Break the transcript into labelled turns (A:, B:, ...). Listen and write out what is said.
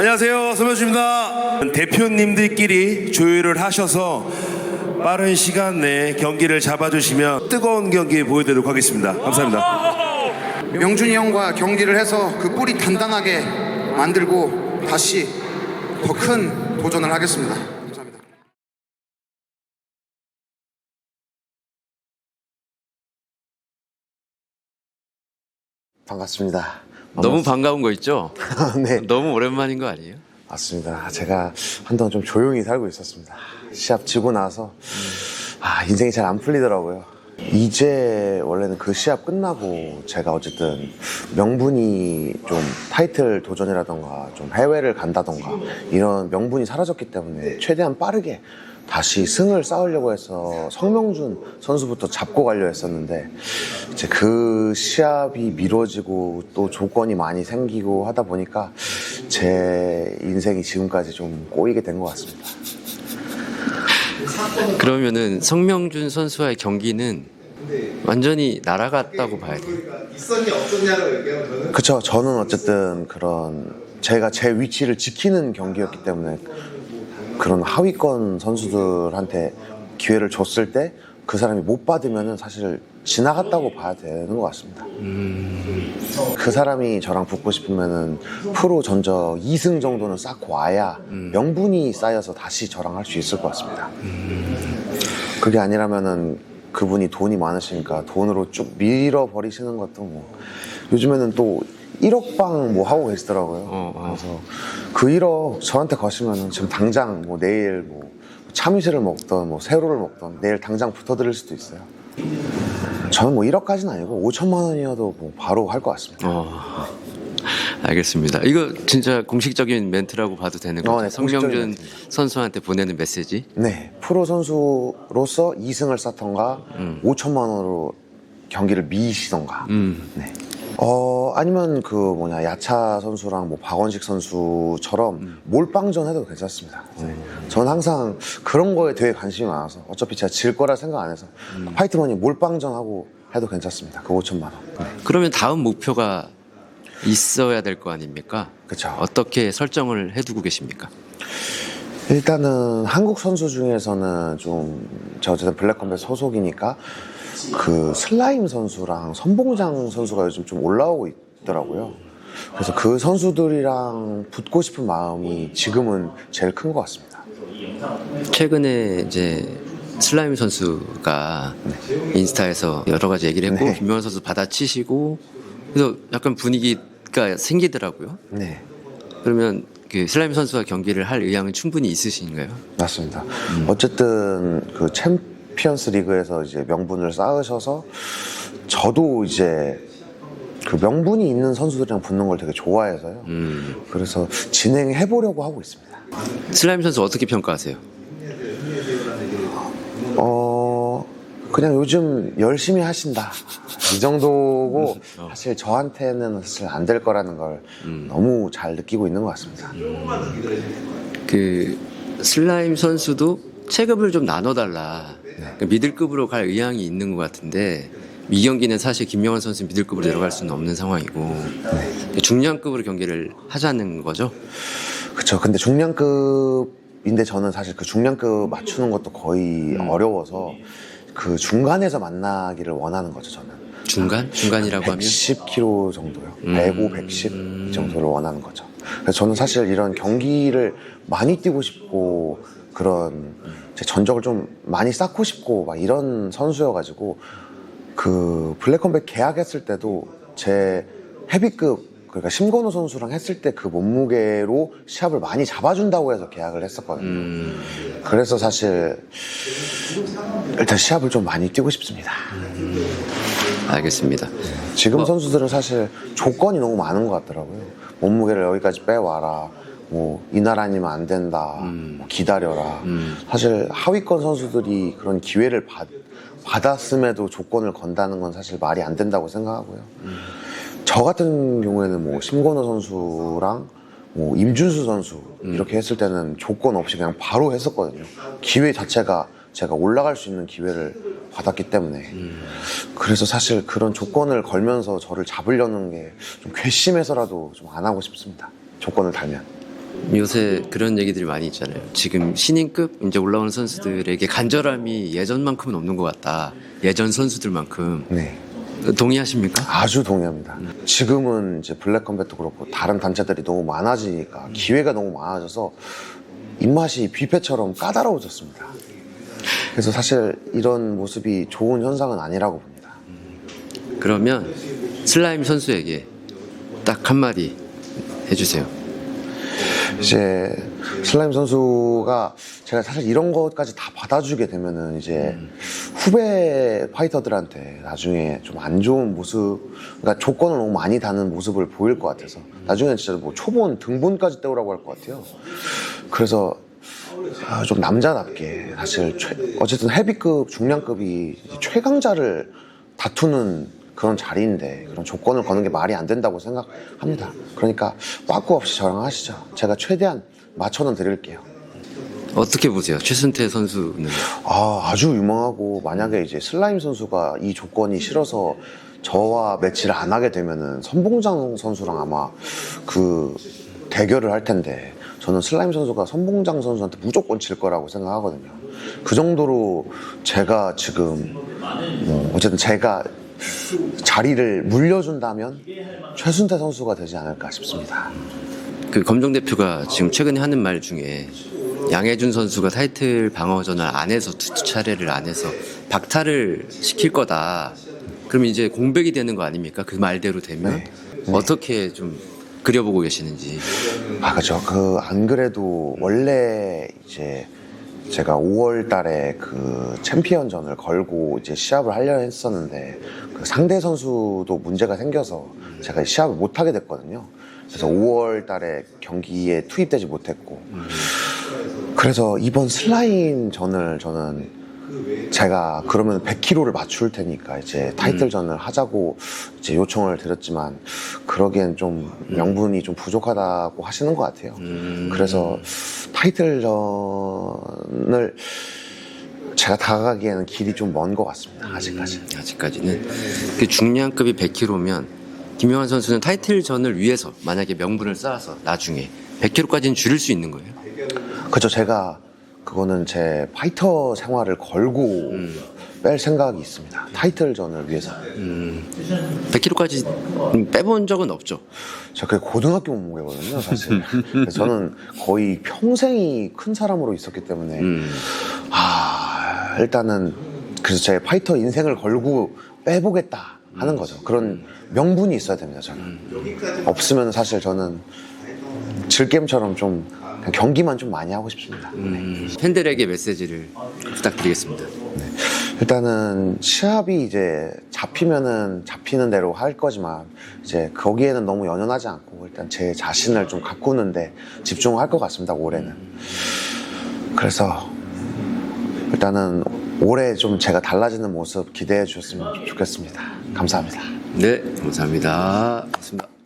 A: 안녕하세요. 서명주입니다. 대표님들끼리 조율을 하셔서 빠른 시간 내에 경기를 잡아주시면 뜨거운 경기 보여드리도록 하겠습니다. 감사합니다.
B: 명준이 형과 경기를 해서 그 뿌리 단단하게 만들고 다시 더 큰 도전을 하겠습니다. 감사합니다.
C: 반갑습니다.
D: 너무 반가운 거 있죠?
C: 네,
D: 너무 오랜만인 거 아니에요?
C: 맞습니다. 제가 한동안 좀 조용히 살고 있었습니다. 시합 지고 나서 아, 인생이 잘 안 풀리더라고요. 이제 원래는 그 시합 끝나고 제가 어쨌든 명분이 좀 타이틀 도전이라던가 좀 해외를 간다던가 이런 명분이 사라졌기 때문에 최대한 빠르게 다시 승을 쌓으려고 해서 성명준 선수부터 잡고 가려 했었는데 이제 그 시합이 미뤄지고 또 조건이 많이 생기고 하다 보니까 제 인생이 지금까지 좀 꼬이게 된 것 같습니다.
D: 그러면은 성명준 선수와의 경기는 완전히 날아갔다고 봐야 돼요.
C: 그쵸. 저는 어쨌든 그런 제가 제 위치를 지키는 경기였기 때문에 그런 하위권 선수들한테 기회를 줬을 때 그 사람이 못 받으면은 사실 지나갔다고 봐야 되는 것 같습니다. 그 사람이 저랑 붙고 싶으면은 프로 전적 2승 정도는 쌓고 와야 명분이 쌓여서 다시 저랑 할 수 있을 것 같습니다. 그게 아니라면은 그분이 돈이 많으시니까 돈으로 쭉 밀어버리시는 것도 뭐 요즘에는 또 1억 방 뭐 하고 계시더라고요.
D: 어, 어.
C: 그래서 그 1억 저한테 거시면은 지금 당장 뭐 내일 뭐 참이슬을 먹던 뭐 새우를 먹던 내일 당장 붙어드릴 수도 있어요. 저는 뭐 1억까지는 아니고 5천만 원이어도 뭐 바로 할 것 같습니다.
D: 어, 알겠습니다. 이거 진짜 공식적인 멘트라고 봐도 되는 거죠?
C: 어, 네,
D: 성명준. 선수한테 보내는 메시지?
C: 네, 프로 선수로서 2승을 쌓던가 5천만 원으로 경기를 미시던가.
D: 음.
C: 네. 어 아니면 그 뭐냐 야차 선수랑 뭐 박원식 선수처럼 몰빵전 해도 괜찮습니다. 네. 저는 항상 그런 거에 되게 관심이 많아서 어차피 제가 질 거라 생각 안 해서 파이트머니 몰빵전 하고 해도 괜찮습니다. 그 5천만 원. 네.
D: 그러면 다음 목표가 있어야 될 거 아닙니까?
C: 그쵸.
D: 어떻게 설정을 해두고 계십니까?
C: 일단은 한국 선수 중에서는 좀, 저 어쨌든 블랙컴뱃 소속이니까 그 슬라임 선수랑 선봉장 선수가 요즘 좀 올라오고 있더라고요. 그래서 그 선수들이랑 붙고 싶은 마음이 지금은 제일 큰 것 같습니다.
D: 최근에 이제 슬라임 선수가 인스타에서 여러 가지 얘기를 했고
C: 네.
D: 김명환 선수 받아치시고 그래서 약간 분위기가 생기더라고요.
C: 네.
D: 그러면 그 슬라임 선수와 경기를 할 의향은 충분히 있으신가요?
C: 맞습니다. 어쨌든 그 챔피언스 리그에서 이제 명분을 쌓으셔서 저도 이제 그 명분이 있는 선수들이랑 붙는 걸 되게 좋아해서요. 그래서 진행해 보려고 하고 있습니다.
D: 슬라임 선수 어떻게 평가하세요?
C: 어 그냥 요즘 열심히 하신다 이 정도고 사실 저한테는 사실 안 될 거라는 걸 너무 잘 느끼고 있는 것 같습니다.
D: 그 슬라임 선수도 체급을 좀 나눠달라. 그러니까 미들급으로 갈 의향이 있는 것 같은데 이 경기는 사실 김명환 선수 미들급으로 내려갈 수는 없는 상황이고 중량급으로 경기를 하자는 거죠.
C: 그렇죠. 근데 중량급인데 저는 사실 그 중량급 맞추는 것도 거의 어려워서 그 중간에서 만나기를 원하는 거죠. 저는
D: 중간? 중간이라고 하면
C: 110kg 정도요. 105, 110 이 정도를 원하는 거죠. 그래서 저는 사실 이런 경기를 많이 뛰고 싶고 그런 제 전적을 좀 많이 쌓고 싶고 막 이런 선수여가지고 그 블랙컴백 계약했을 때도 제 헤비급 그러니까 심건우 선수랑 했을 때 그 몸무게로 시합을 많이 잡아준다고 해서 계약을 했었거든요. 그래서 사실 일단 시합을 좀 많이 뛰고 싶습니다.
D: 알겠습니다.
C: 지금 선수들은 사실 조건이 너무 많은 것 같더라고요. 몸무게를 여기까지 빼와라. 뭐, 이날 아니면 안 된다. 뭐 기다려라. 사실 하위권 선수들이 그런 기회를 받, 받았음에도 조건을 건다는 건 사실 말이 안 된다고 생각하고요. 저 같은 경우에는 뭐, 심건호 선수랑 뭐, 임준수 선수 이렇게 했을 때는 조건 없이 그냥 바로 했었거든요. 기회 자체가 제가 올라갈 수 있는 기회를 받았기 때문에. 그래서 사실 그런 조건을 걸면서 저를 잡으려는 게 좀 괘씸해서라도 좀 안 하고 싶습니다. 조건을 달면.
D: 요새 그런 얘기들이 많이 있잖아요. 지금 신인급 이제 올라오는 선수들에게 간절함이 예전만큼은 없는 것 같다. 예전 선수들만큼
C: 네.
D: 동의하십니까?
C: 아주 동의합니다. 지금은 이제 블랙컴뱃도 그렇고 다른 단체들이 너무 많아지니까 기회가 너무 많아져서 입맛이 뷔페처럼 까다로워졌습니다. 그래서 사실 이런 모습이 좋은 현상은 아니라고 봅니다.
D: 그러면 슬라임 선수에게 딱 한마디 해주세요.
C: 이제 슬라임 선수가 제가 사실 이런 것까지 다 받아주게 되면은 이제 후배 파이터들한테 나중에 좀 안 좋은 모습, 그러니까 조건을 너무 많이 다는 모습을 보일 것 같아서 나중에 진짜 뭐 초본 등본까지 떼오라고 할 것 같아요. 그래서 아, 좀 남자답게 사실 최- 어쨌든 헤비급, 중량급이 최강자를 다투는 그런 자리인데 그런 조건을 거는 게 말이 안 된다고 생각합니다. 그러니까 빠꾸 없이 저랑 하시죠. 제가 최대한 맞춰는 드릴게요.
D: 어떻게 보세요? 최순태 선수는
C: 아, 아주 유망하고 만약에 이제 슬라임 선수가 이 조건이 싫어서 저와 매치를 안 하게 되면은 선봉장 선수랑 아마 그 대결을 할 텐데 저는 슬라임 선수가 선봉장 선수한테 무조건 질 거라고 생각하거든요. 그 정도로 제가 지금 뭐 어쨌든 제가 자리를 물려준다면 최순태 선수가 되지 않을까 싶습니다.
D: 그 검정 대표가 지금 최근에 하는 말 중에 양혜준 선수가 타이틀 방어전을 안 해서 두 차례를 안 해서 박탈을 시킬 거다. 그럼 이제 공백이 되는 거 아닙니까? 그 말대로 되면 어떻게 좀 그려보고 계시는지.
C: 아, 그죠. 그, 안 그래도 원래 이제 제가 5월 달에 그 챔피언전을 걸고 이제 시합을 하려 했었는데 그 상대 선수도 문제가 생겨서 제가 시합을 못 하게 됐거든요. 그래서 5월 달에 경기에 투입되지 못했고 그래서 이번 슬라임 전을 저는 제가 그러면 100kg를 맞출 테니까 이제 타이틀전을 하자고 이제 요청을 드렸지만 그러기엔 좀 명분이 좀 부족하다고 하시는 것 같아요. 그래서 타이틀전을 제가 다가가기에는 길이 좀 먼 것 같습니다. 아직까지.
D: 아직까지는 그 중량급이 100kg면 김영환 선수는 타이틀전을 위해서 만약에 명분을 쌓아서 나중에 100kg까지는 줄일 수 있는 거예요.
C: 그죠. 제가 그거는 제 파이터 생활을 걸고 뺄 생각이 있습니다. 타이틀전을 위해서.
D: 100kg까지 빼본 적은 없죠.
C: 제가 그게 고등학교 몸무게거든요, 사실. 그래서 저는 거의 평생이 큰 사람으로 있었기 때문에, 아, 일단은, 그래서 제 파이터 인생을 걸고 빼보겠다 하는 거죠. 그런 명분이 있어야 됩니다, 저는. 없으면 사실 저는 질겜처럼 좀, 그냥 경기만 좀 많이 하고 싶습니다.
D: 팬들에게 메시지를 부탁드리겠습니다.
C: 일단은 시합이 이제 잡히면은 잡히는 대로 할 거지만 이제 거기에는 너무 연연하지 않고 일단 제 자신을 좀 가꾸는데 집중할 것 같습니다 올해는 그래서 일단은 올해 좀 제가 달라지는 모습 기대해 주셨으면 좋겠습니다 감사합니다
D: 네, 감사합니다. 고맙습니다.